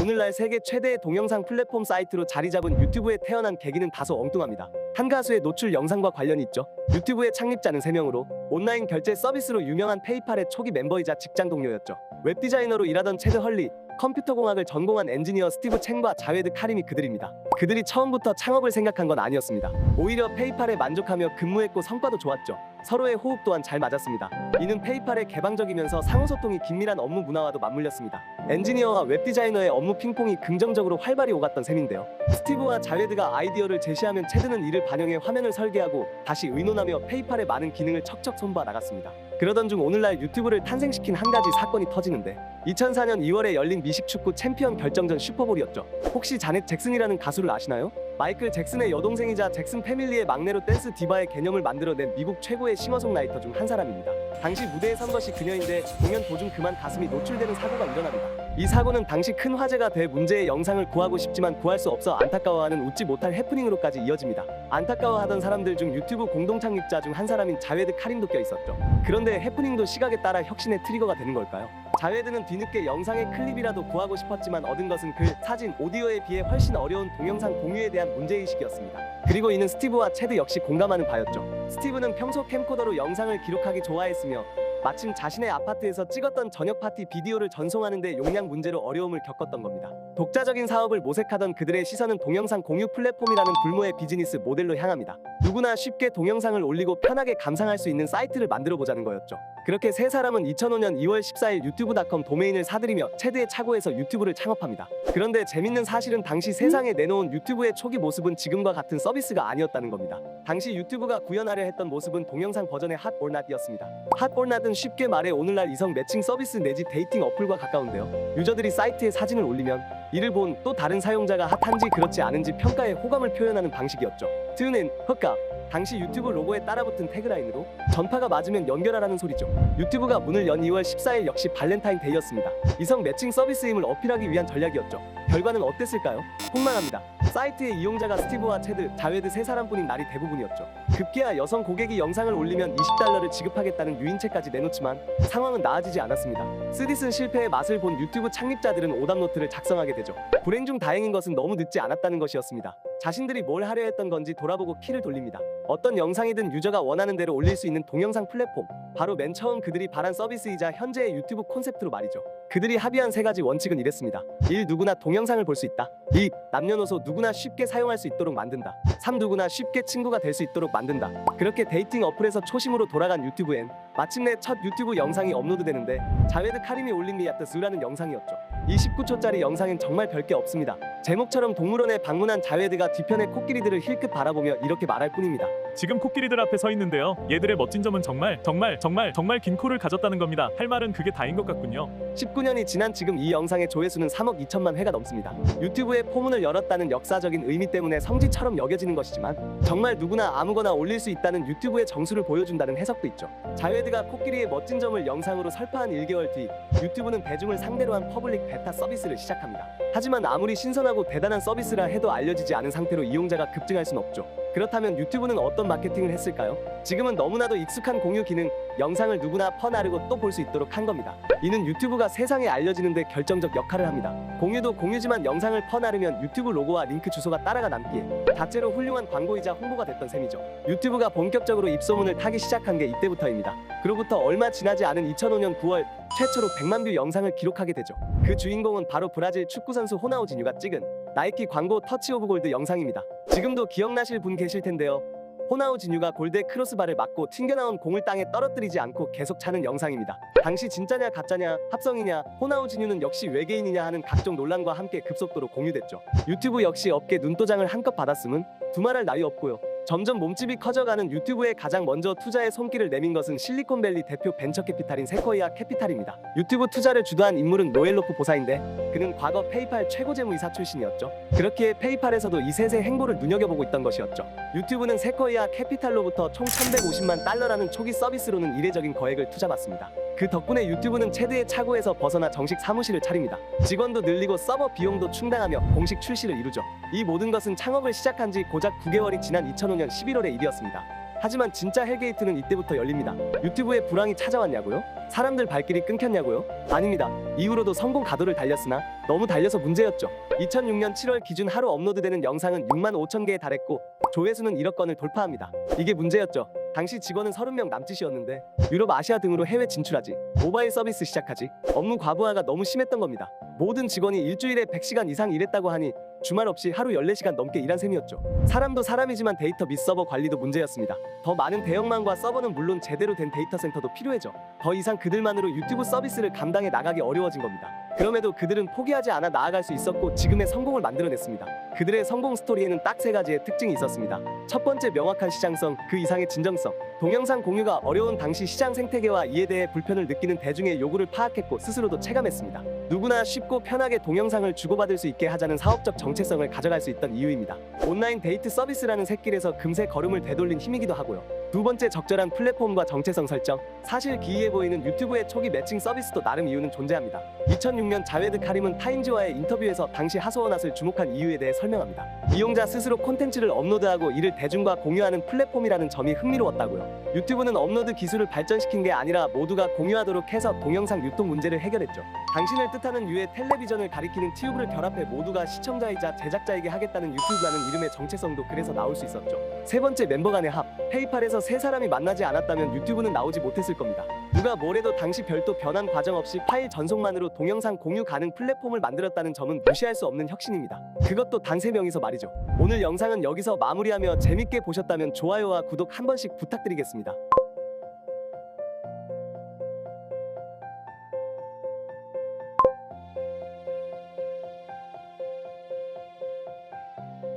오늘날 세계 최대의 동영상 플랫폼 사이트로 자리 잡은 유튜브에 태어난 계기는 다소 엉뚱합니다. 한 가수의 노출 영상과 관련이 있죠. 유튜브의 창립자는 3명으로 온라인 결제 서비스로 유명한 페이팔의 초기 멤버이자 직장 동료였죠. 웹 디자이너로 일하던 체드 헐리, 컴퓨터 공학을 전공한 엔지니어 스티브 챙과 자웨드 카림이 그들입니다. 그들이 처음부터 창업을 생각한 건 아니었습니다. 오히려 페이팔에 만족하며 근무했고 성과도 좋았죠. 서로의 호흡 또한 잘 맞았습니다. 이는 페이팔의 개방적이면서 상호소통이 긴밀한 업무 문화와도 맞물렸습니다. 엔지니어와 웹 디자이너의 업무 핑퐁이 긍정적으로 활발히 오갔던 셈인데요. 스티브와 자웨드가 아이디어를 제시하면 체드는 이를 반영해 화면을 설계하고 다시 의논하며 페이팔의 많은 기능을 척척 손봐 나갔습니다. 그러던 중 오늘날 유튜브를 탄생시킨 한 가지 사건이 터지는데 2004년 2월에 열린 미식 축구 챔피언 결정전 슈퍼볼이었죠. 혹시 자넷 잭슨이라는 가수를 아시나요? 마이클 잭슨의 여동생이자 잭슨 패밀리의 막내로 댄스 디바의 개념을 만들어낸 미국 최고의 싱어송라이터 중 한 사람입니다. 당시 무대에 선 것이 그녀인데 공연 도중 그만 가슴이 노출되는 사고가 일어납니다. 이 사고는 당시 큰 화제가 돼 문제의 영상을 구하고 싶지만 구할 수 없어 안타까워하는 웃지 못할 해프닝으로까지 이어집니다. 안타까워하던 사람들 중 유튜브 공동 창립자 중 한 사람인 자웨드 카림도 껴 있었죠. 그런데 해프닝도 시각에 따라 혁신의 트리거가 되는 걸까요? 자웨드는 뒤늦게 영상의 클립이라도 구하고 싶었지만 얻은 것은 글, 사진, 오디오에 비해 훨씬 어려운 동영상 공유에 대한 문제의식이었습니다. 그리고 이는 스티브와 체드 역시 공감하는 바였죠. 스티브는 평소 캠코더로 영상을 기록하기 좋아했으며 마침 자신의 아파트에서 찍었던 저녁 파티 비디오를 전송하는데 용량 문제로 어려움을 겪었던 겁니다. 독자적인 사업을 모색하던 그들의 시선은 동영상 공유 플랫폼이라는 불모의 비즈니스 모델로 향합니다. 누구나 쉽게 동영상을 올리고 편하게 감상할 수 있는 사이트를 만들어 보자는 거였죠. 그렇게 세 사람은 2005년 2월 14일 유튜브닷컴 도메인을 사들이며 체드의 차고에서 유튜브를 창업합니다. 그런데 재밌는 사실은 당시 세상에 내놓은 유튜브의 초기 모습은 지금과 같은 서비스가 아니었다는 겁니다. 당시 유튜브가 구현하려 했던 모습은 동영상 버전의 핫 올낫이었습니다. 핫 올낫은 쉽게 말해 오늘날 이성 매칭 서비스 내지 데이팅 어플과 가까운데요. 유저들이 사이트에 사진을 올리면 이를 본 또 다른 사용자가 핫한지 그렇지 않은지 평가에 호감을 표현하는 방식이었죠. 트는 흑가 당시 유튜브 로고에 따라붙은 태그라인으로 전파가 맞으면 연결하라는 소리죠. 유튜브가 문을 연 2월 14일 역시 발렌타인데이였습니다. 이성 매칭 서비스임을 어필하기 위한 전략이었죠. 결과는 어땠을까요? 폭망합니다. 사이트의 이용자가 스티브와 체드, 자웨드 세 사람뿐인 날이 대부분이었죠. 급기야 여성 고객이 영상을 올리면 20달러를 지급하겠다는 유인체까지 내놓지만 상황은 나아지지 않았습니다. 쓰디슨 실패의 맛을 본 유튜브 창립자들은 오답노트를 작성하게 되죠. 불행 중 다행인 것은 너무 늦지 않았다는 것이었습니다. 자신들이 뭘 하려 했던 건지 돌아보고 키를 돌립니다. 어떤 영상이든 유저가 원하는 대로 올릴 수 있는 동영상 플랫폼. 바로 맨 처음 그들이 바란 서비스이자 현재의 유튜브 콘셉트로 말이죠. 그들이 합의한 세 가지 원칙은 이랬습니다. 1. 누구나 동영상을 볼 수 있다. 2. 남녀노소 누구나 쉽게 사용할 수 있도록 만든다. 3. 누구나 쉽게 친구가 될 수 있도록 만든다. 그렇게 데이팅 어플에서 초심으로 돌아간 유튜브엔 마침내 첫 유튜브 영상이 업로드되는데 자웨드 카림이 올린 미야트 스라는 영상이었죠. 29초짜리 영상엔 정말 별게 없습니다. 제목처럼 동물원에 방문한 자웨드가 뒤편의 코끼리들을 힐끗 바라보며 이렇게 말할 뿐입니다. 지금 코끼리들 앞에 서 있는데요. 얘들의 멋진 점은 정말 정말 정말 정말 긴 코를 가졌다는 겁니다. 할 말은 그게 다인 것 같군요. 19년이 지난 지금 이 영상의 조회수는 3억 2천만 회가 넘습니다. 유튜브의 포문을 열었다는 역사적인 의미 때문에 성지처럼 여겨지는 것이지만 정말 누구나 아무거나 올릴 수 있다는 유튜브의 정수를 보여준다는 해석도 있죠. 자웨드가 코끼리의 멋진 점을 영상으로 설파한 1개월 뒤 유튜브는 대중을 상대로 한 퍼블릭 베타 서비스를 시작합니다. 하지만 아무리 신선하고 대단한 서비스라 해도 알려지지 않은 상태로 이용자가 급증할 순 없죠. 그렇다면 유튜브는 어떤 마케팅을 했을까요? 지금은 너무나도 익숙한 공유 기능, 영상을 누구나 퍼나르고 또 볼 수 있도록 한 겁니다. 이는 유튜브가 세상에 알려지는데 결정적 역할을 합니다. 공유도 공유지만 영상을 퍼나르면 유튜브 로고와 링크 주소가 따라가 남기에 다째로 훌륭한 광고이자 홍보가 됐던 셈이죠. 유튜브가 본격적으로 입소문을 타기 시작한 게 이때부터입니다. 그로부터 얼마 지나지 않은 2005년 9월 최초로 100만 뷰 영상을 기록하게 되죠. 그 주인공은 바로 브라질 축구 선수 호나우지뉴가 찍은 나이키 광고 터치 오브 골드 영상입니다. 지금도 기억나실 분 계실 텐데요. 호나우지뉴가 골대 크로스바를 맞고 튕겨나온 공을 땅에 떨어뜨리지 않고 계속 차는 영상입니다. 당시 진짜냐 가짜냐 합성이냐 호나우지뉴는 역시 외계인이냐 하는 각종 논란과 함께 급속도로 공유됐죠. 유튜브 역시 업계 눈도장을 한껏 받았음은 두말할 나위 없고요. 점점 몸집이 커져가는 유튜브에 가장 먼저 투자에 손길을 내민 것은 실리콘밸리 대표 벤처캐피탈인 세코이아 캐피탈입니다. 유튜브 투자를 주도한 인물은 노엘로프 보사인데 그는 과거 페이팔 최고재무이사 출신이었죠. 그렇기에 페이팔에서도 이 셋의 행보를 눈여겨보고 있던 것이었죠. 유튜브는 세코이아 캐피탈로부터 총 350만 달러라는 초기 서비스로는 이례적인 거액을 투자받습니다. 그 덕분에 유튜브는 체드의 차고에서 벗어나 정식 사무실을 차립니다. 직원도 늘리고 서버 비용도 충당하며 공식 출시를 이루죠. 이 모든 것은 창업을 시작한 지 고작 9개월이 지난 2005년 11월의 일이었습니다. 하지만 진짜 헬게이트는 이때부터 열립니다. 유튜브에 불황이 찾아왔냐고요? 사람들 발길이 끊겼냐고요? 아닙니다. 이후로도 성공 가도를 달렸으나 너무 달려서 문제였죠. 2006년 7월 기준 하루 업로드되는 영상은 6만 5천 개에 달했고 조회수는 1억 건을 돌파합니다. 이게 문제였죠. 당시 직원은 30명 남짓이었는데 유럽, 아시아 등으로 해외 진출하지 모바일 서비스 시작하지 업무 과부하가 너무 심했던 겁니다. 모든 직원이 일주일에 100시간 이상 일했다고 하니 주말 없이 하루 14시간 넘게 일한 셈이었죠. 사람도 사람이지만 데이터 및 서버 관리도 문제였습니다. 더 많은 대형망과 서버는 물론 제대로 된 데이터 센터도 필요해져. 더 이상 그들만으로 유튜브 서비스를 감당해 나가기 어려워진 겁니다. 그럼에도 그들은 포기하지 않아 나아갈 수 있었고 지금의 성공을 만들어냈습니다. 그들의 성공 스토리에는 딱 세 가지의 특징이 있었습니다. 첫 번째 명확한 시장성, 그 이상의 진정성. 동영상 공유가 어려운 당시 시장 생태계와 이에 대해 불편을 느끼는 대중의 요구를 파악했고 스스로도 체감했습니다. 누구나 쉽고 편하게 동영상을 주고받을 수 있게 하자는 사업적 정체성을 가져갈 수 있던 이유입니다. 온라인 데이트 서비스라는 새길에서 금세 걸음을 되돌린 힘이기도 하고요. 두 번째 적절한 플랫폼과 정체성 설정. 사실 기이해 보이는 유튜브의 초기 매칭 서비스도 나름 이유는 존재합니다. 2006년 자웨드 카림은 타임즈와의 인터뷰에서 당시 하소원앗을 주목한 이유에 대해 설명합니다. 이용자 스스로 콘텐츠를 업로드하고 이를 대중과 공유하는 플랫폼이라는 점이 흥미로웠다고요. 유튜브는 업로드 기술을 발전시킨 게 아니라 모두가 공유하도록 해서 동영상 유통 문제를 해결했죠. 당신을 뜻하는 유의 텔레비전을 가리키는 튜브를 결합해 모두가 시청자이자 제작자에게 하겠다는 유튜브라는 이름의 정체성도 그래서 나올 수 있었죠. 세 번째 멤버 간의 합. 페이팔에서 세 사람이 만나지 않았다면 유튜브는 나오지 못했을 겁니다. 누가 뭐래도 당시 별도 변환 과정 없이 파일 전송만으로 동영상 공유 가능 플랫폼을 만들었다는 점은 무시할 수 없는 혁신입니다. 그것도 단 세 명이서 말이죠. 오늘 영상은 여기서 마무리하며 재밌게 보셨다면 좋아요와 구독 한 번씩 부탁드리겠습니다.